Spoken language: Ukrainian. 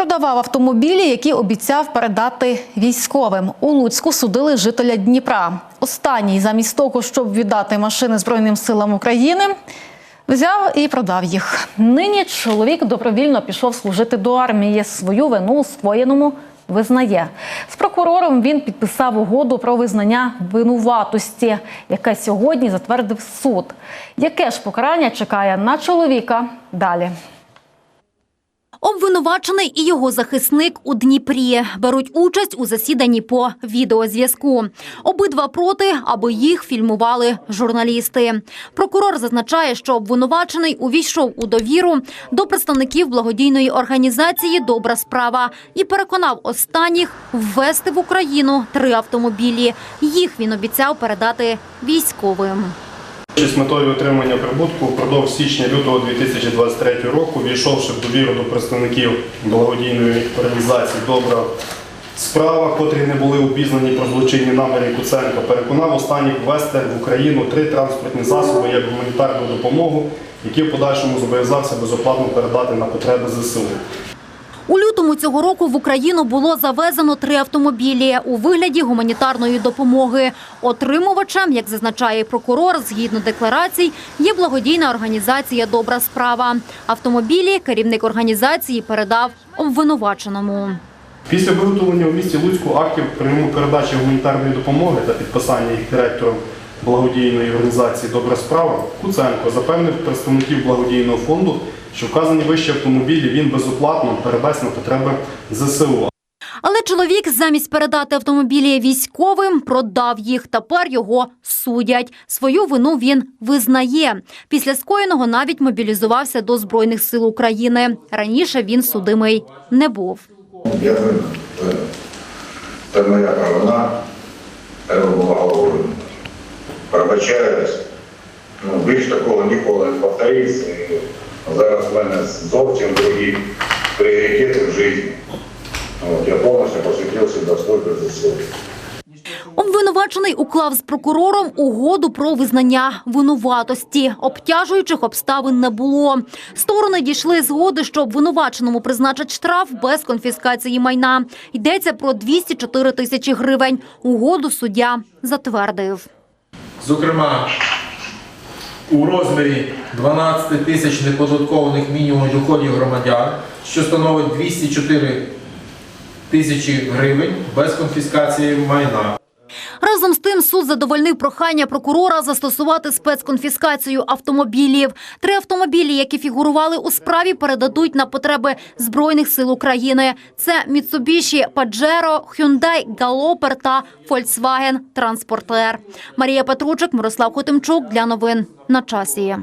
Продавав автомобілі, які обіцяв передати військовим. У Луцьку судили жителя Дніпра. Останній, замість того, щоб віддати машини Збройним силам України, взяв і продав їх. Нині чоловік добровільно пішов служити до армії. Свою вину у скоєному визнає. З прокурором він підписав угоду про визнання винуватості, яке сьогодні затвердив суд. Яке ж покарання чекає на чоловіка далі? Обвинувачений і його захисник у Дніпрі беруть участь у засіданні по відеозв'язку. Обидва проти, аби їх фільмували журналісти. Прокурор зазначає, що обвинувачений увійшов у довіру до представників благодійної організації Добра справа і переконав останніх ввести в Україну три автомобілі. Їх він обіцяв передати військовим. З метою отримання прибутку впродовж січня-лютого 2023 року, війшовши в довіру до представників благодійної організації Добра справа, котрі не були обізнані про злочинні наміри Куценка, переконав останніх ввести в Україну три транспортні засоби як гуманітарну допомогу, які в подальшому зобов'язався безоплатно передати на потреби ЗСУ. У лютому цього року в Україну було завезено три автомобілі у вигляді гуманітарної допомоги. Отримувачем, як зазначає прокурор, згідно декларацій, є благодійна організація Добра справа. Автомобілі керівник організації передав обвинуваченому. Після виготовлення у місті Луцьку актів прийому передачі гуманітарної допомоги та підписання їх директором благодійної організації Добра справа Куценко запевнив представників благодійного фонду, що вказані вищі автомобілі він безоплатно передасть на потреби ЗСУ. Але чоловік замість передати автомобілі військовим продав їх. Тепер його судять. Свою вину він визнає. Після скоєного навіть мобілізувався до Збройних сил України. Раніше він судимий не був. Я. Це, моя провина. Треба була головою. Пробачаюсь. Ну, більш такого ніколи не повториться. Зараз в мене зовсім другі пріоритети в житті. От, я повністю посвятив себе службі ЗСУ. Обвинувачений уклав з прокурором угоду про визнання винуватості. Обтяжуючих обставин не було. Сторони дійшли згоди, що обвинуваченому призначать штраф без конфіскації майна. Йдеться про 204 тисячі гривень. Угоду суддя затвердив. Зокрема, у розмірі 12 тисяч неподаткованих мінімумів доходів громадян, що становить 204 тисячі гривень без конфіскації майна. Разом з тим суд задовольнив прохання прокурора застосувати спецконфіскацію автомобілів. Три автомобілі, які фігурували у справі, передадуть на потреби Збройних сил України. Це Mitsubishi Pajero, Hyundai Galloper та Volkswagen Transporter. Марія Петручик, Мирослав Хотимчук для новин на часі.